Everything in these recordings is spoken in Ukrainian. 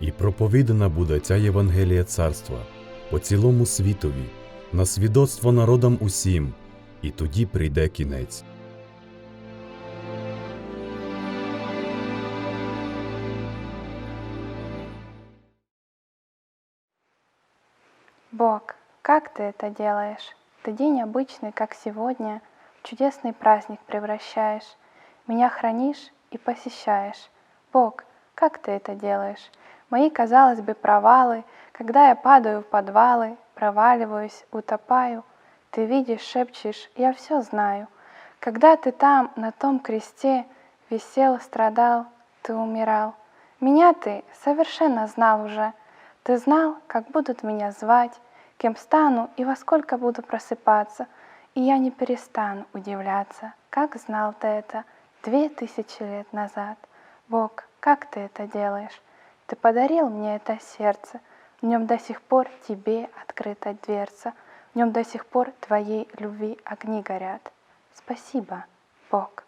І проповідана буде ця Євангелія царства по цілому світові, на свідоцтво народам усім, і тоді прийде кінець. Бог, как ты это делаешь? Ты день обычный, как сегодня, в чудесный праздник превращаешь. Меня хранишь и посещаешь. Бог, как ты это делаешь? Мои, казалось бы, провалы, когда я падаю в подвалы, проваливаюсь, утопаю, ты видишь, шепчешь, я все знаю. Когда ты там, на том кресте, висел, страдал, ты умирал. Меня ты совершенно знал уже. Ты знал, как будут меня звать, кем стану и во сколько буду просыпаться. И я не перестану удивляться, как знал ты это две тысячи лет назад. Бог, как ты это делаешь? Ты подарил мне это сердце, в нем до сих пор тебе открыта дверца, в нем до сих пор твоей любви огни горят. Спасибо, Бог.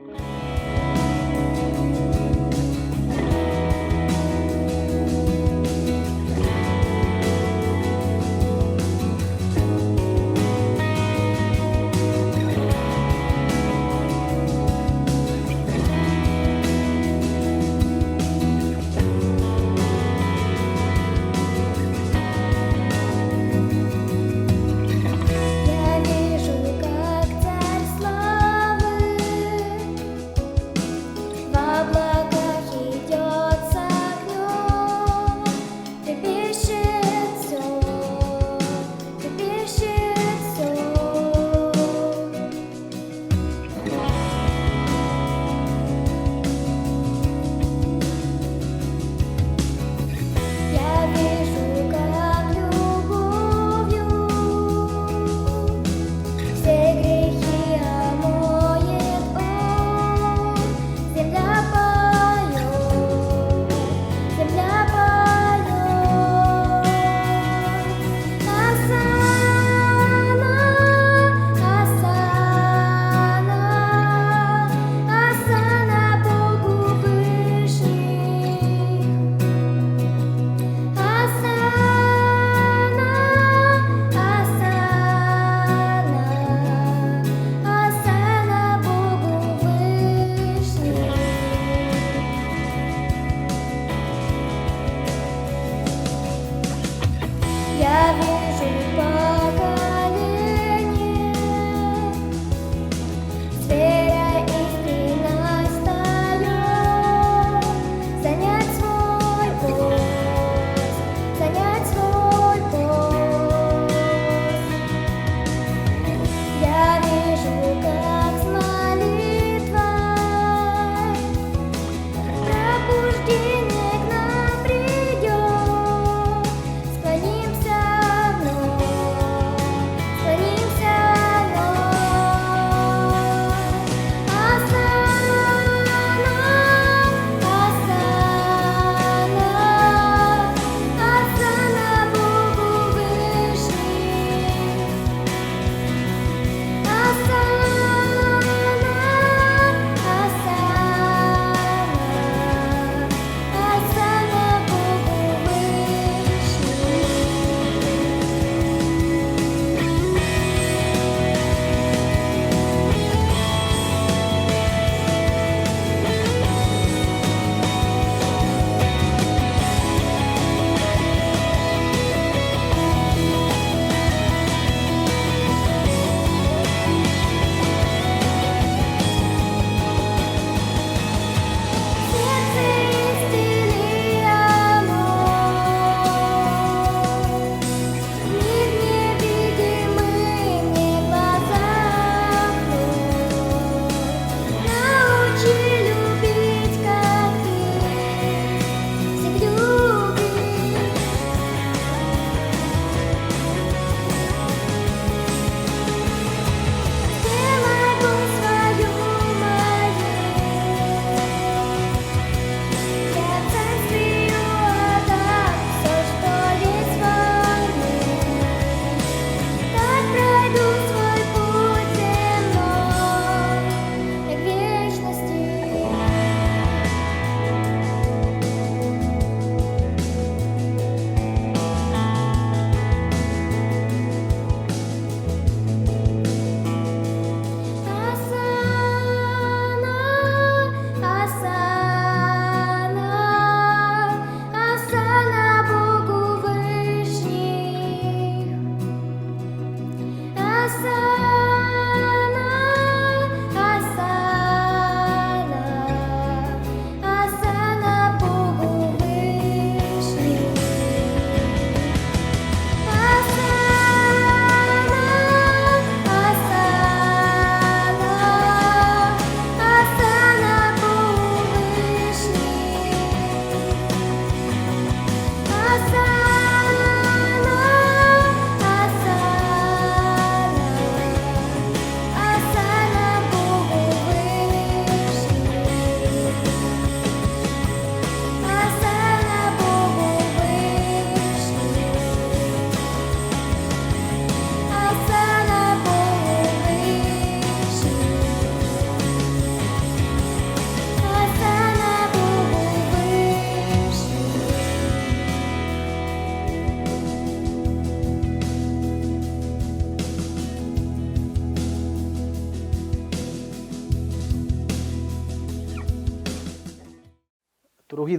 Я вижу,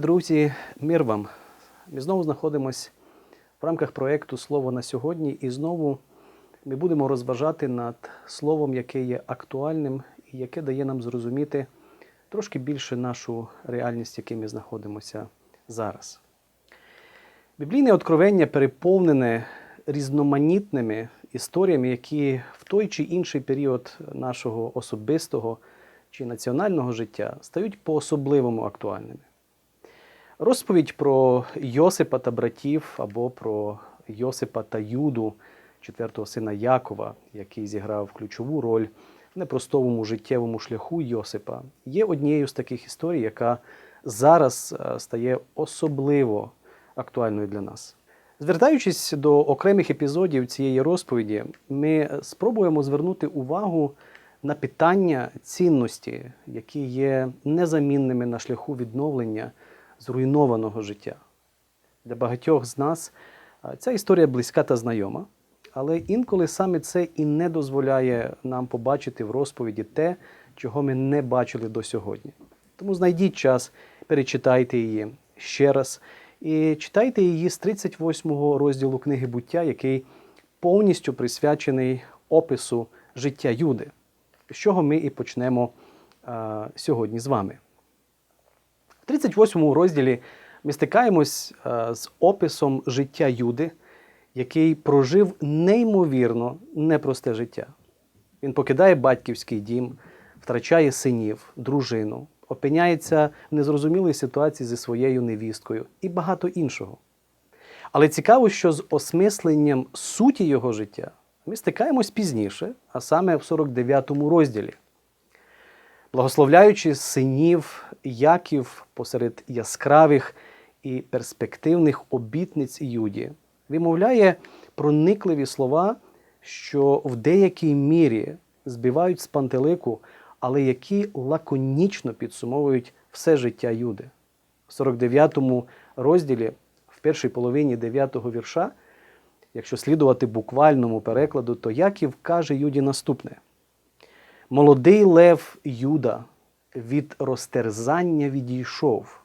Друзі, мир вам! Ми знову знаходимося в рамках проєкту Слово на сьогодні, і знову ми будемо розважати над словом, яке є актуальним і яке дає нам зрозуміти трошки більше нашу реальність, в якій ми знаходимося зараз. Біблійне откровення переповнене різноманітними історіями, які в той чи інший період нашого особистого чи національного життя стають по-особливому актуальними. Розповідь про Йосипа та братів або про Йосипа та Юду, четвертого сина Якова, який зіграв ключову роль в непростовому життєвому шляху Йосипа, є однією з таких історій, яка зараз е, стає особливо актуальною для нас. Звертаючись до окремих епізодів цієї розповіді, ми спробуємо звернути увагу на питання цінності, які є незамінними на шляху відновлення зруйнованого життя. Для багатьох з нас ця історія близька та знайома, але інколи саме це і не дозволяє нам побачити в розповіді те, чого ми не бачили до сьогодні. Тому знайдіть час, перечитайте її ще раз і читайте її з 38 розділу книги буття, який повністю присвячений опису життя Юди, з чого ми і почнемо а, сьогодні з вами. В 38 розділі ми стикаємось е, з описом життя Юди, який прожив неймовірно непросте життя. Він покидає батьківський дім, втрачає синів, дружину, опиняється в незрозумілій ситуації зі своєю невісткою і багато іншого. Але цікаво, що з осмисленням суті його життя ми стикаємось пізніше, а саме в 49 розділі. Благословляючи синів Яків посеред яскравих і перспективних обітниць Юді, вимовляє проникливі слова, що в деякій мірі збивають з пантелику, але які лаконічно підсумовують все життя Юди. В 49 му розділі, в першій половині 9-го вірша, якщо слідувати буквальному перекладу, то Яків каже Юді наступне. Молодий лев Юда від розтерзання відійшов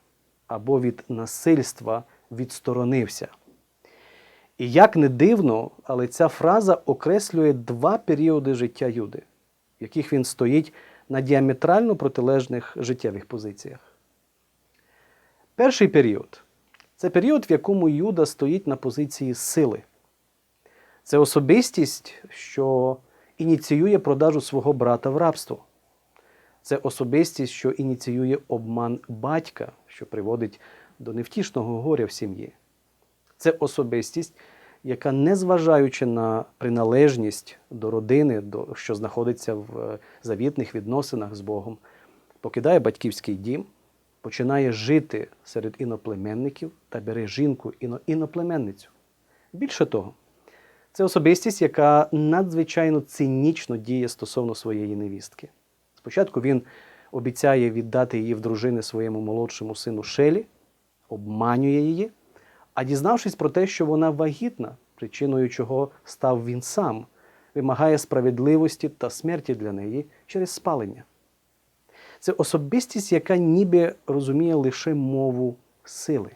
або від насильства відсторонився. І як не дивно, але ця фраза окреслює два періоди життя Юди, в яких він стоїть на діаметрально протилежних життєвих позиціях. Перший період це період, в якому Юда стоїть на позиції сили. Це особистість, що ініціює продажу свого брата в рабство. Це особистість, що ініціює обман батька, що приводить до невтішного горя в сім'ї. Це особистість, яка, незважаючи на приналежність до родини, до, що знаходиться в е, завітних відносинах з Богом, покидає батьківський дім, починає жити серед іноплеменників та бере жінку іно, іноплеменницю. Більше того, це особистість, яка надзвичайно цинічно діє стосовно своєї невістки. Спочатку він обіцяє віддати її в дружини своєму молодшому сину Шелі, обманює її, а дізнавшись про те, що вона вагітна, причиною чого став він сам, вимагає справедливості та смерті для неї через спалення. Це особистість, яка ніби розуміє лише мову сили.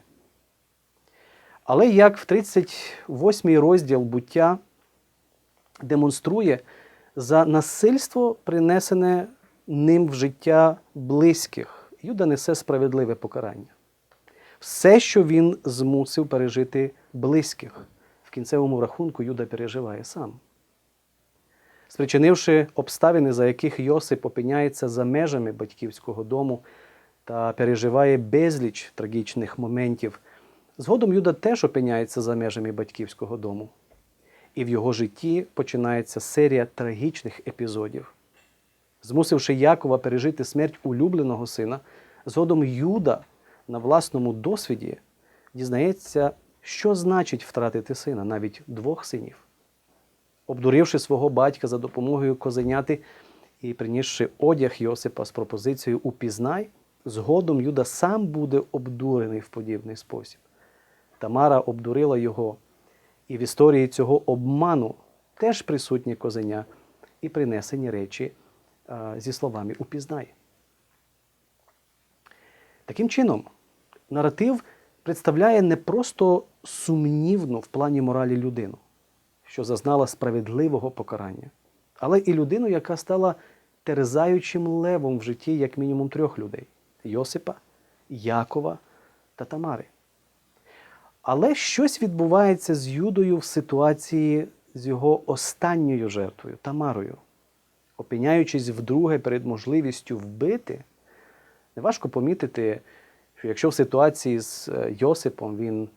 Але як в 38 розділ буття демонструє за насильство, принесене ним в життя близьких, Юда несе справедливе покарання. Все, що він змусив пережити близьких, в кінцевому рахунку Юда переживає сам. Спричинивши обставини, за яких Йосип опиняється за межами батьківського дому та переживає безліч трагічних моментів, згодом Юда теж опиняється за межами батьківського дому. І в його житті починається серія трагічних епізодів. Змусивши Якова пережити смерть улюбленого сина, згодом Юда на власному досвіді дізнається, що значить втратити сина, навіть двох синів. Обдуривши свого батька за допомогою козеняти і принісши одяг Йосипа з пропозицією Упізнай, згодом Юда сам буде обдурений в подібний спосіб. Тамара обдурила його, і в історії цього обману теж присутні козеня і принесені речі зі словами Упізнай. Таким чином, Наратив представляє не просто сумнівну в плані моралі людину, що зазнала справедливого покарання, але і людину, яка стала терзаючим левом в житті як мінімум трьох людей Йосипа, Якова та Тамари. Але щось відбувається з Юдою в ситуації з його останньою жертвою Тамарою. Опиняючись вдруге перед можливістю вбити, неважко помітити, що якщо в ситуації з е, Йосипом він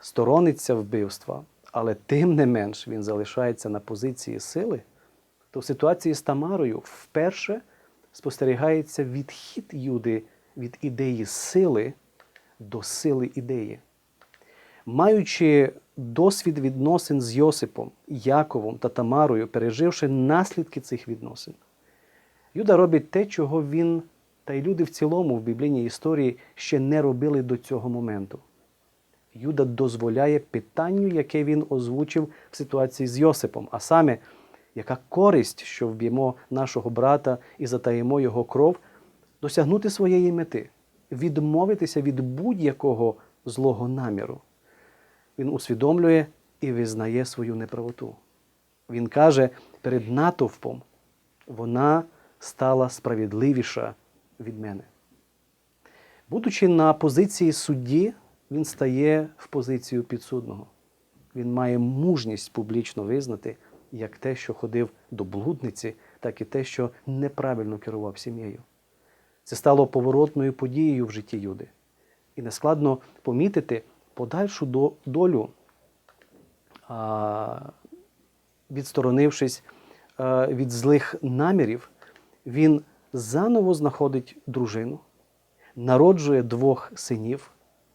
сторониться вбивства, але тим не менш він залишається на позиції сили, то в ситуації з Тамарою вперше спостерігається відхід Юди від ідеї сили до сили ідеї. Маючи досвід відносин з Йосипом, Яковом та Тамарою, переживши наслідки цих відносин, Юда робить те, чого він та й люди в цілому в біблійній історії ще не робили до цього моменту. Юда дозволяє питанню, яке він озвучив в ситуації з Йосипом, а саме, яка користь, що вб'ємо нашого брата і затаємо його кров, досягнути своєї мети, відмовитися від будь-якого злого наміру. Він усвідомлює і визнає свою неправоту. Він каже перед натовпом, вона стала справедливіша від мене. Будучи на позиції судді, він стає в позицію підсудного. Він має мужність публічно визнати як те, що ходив до блудниці, так і те, що неправильно керував сім'єю. Це стало поворотною подією в житті Юди. І нескладно помітити подальшу долю, відсторонившись від злих намірів, він заново знаходить дружину, народжує двох синів,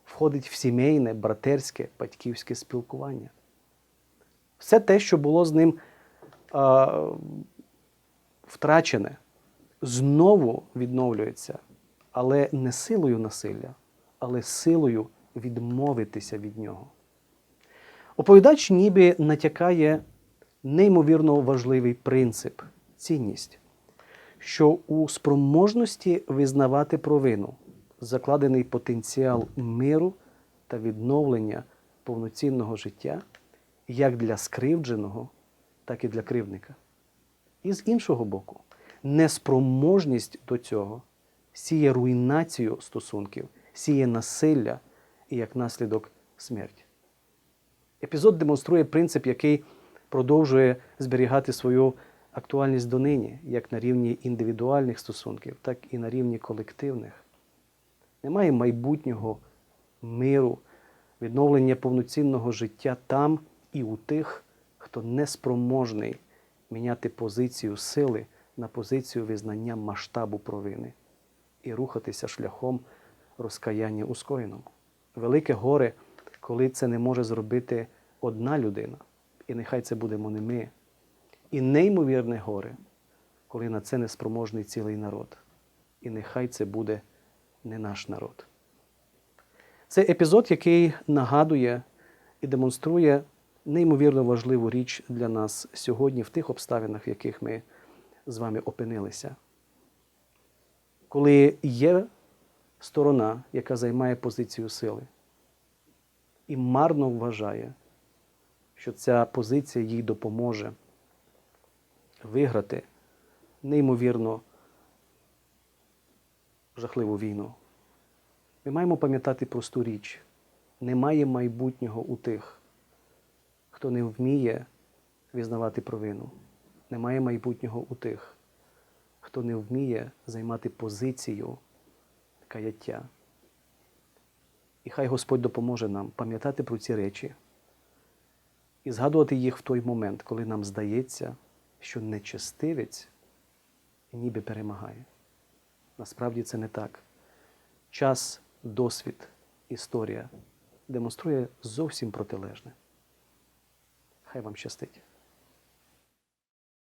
входить в сімейне, братерське, батьківське спілкування. Все те, що було з ним а, втрачене, знову відновлюється, але не силою насилля, але силою відмовитися від нього. Оповідач ніби натякає неймовірно важливий принцип, цінність, що у спроможності визнавати провину закладений потенціал миру та відновлення повноцінного життя як для скривдженого, так і для кривдника. І з іншого боку, неспроможність до цього сіє руйнацію стосунків, сіє насилля і як наслідок смерть. Епізод демонструє принцип, який продовжує зберігати свою актуальність донині, як на рівні індивідуальних стосунків, так і на рівні колективних. Немає майбутнього миру, відновлення повноцінного життя там і у тих, хто неспроможний міняти позицію сили на позицію визнання масштабу провини і рухатися шляхом розкаяння у скоєному. Велике горе, коли це не може зробити одна людина, і нехай це будемо не ми. І неймовірне горе, коли на це неспроможний цілий народ. І нехай це буде не наш народ. Це епізод, який нагадує і демонструє неймовірно важливу річ для нас сьогодні в тих обставинах, в яких ми з вами опинилися. Коли є сторона, яка займає позицію сили, і марно вважає, що ця позиція їй допоможе виграти неймовірно жахливу війну. Ми маємо пам'ятати просту річ: немає майбутнього у тих, хто не вміє визнавати провину. Немає майбутнього у тих, хто не вміє займати позицію каяття. І хай Господь допоможе нам пам'ятати про ці речі і згадувати їх в той момент, коли нам здається, що нечестивець ніби перемагає. Насправді це не так. Час, досвід, історія демонструє зовсім протилежне. Хай вам щастить.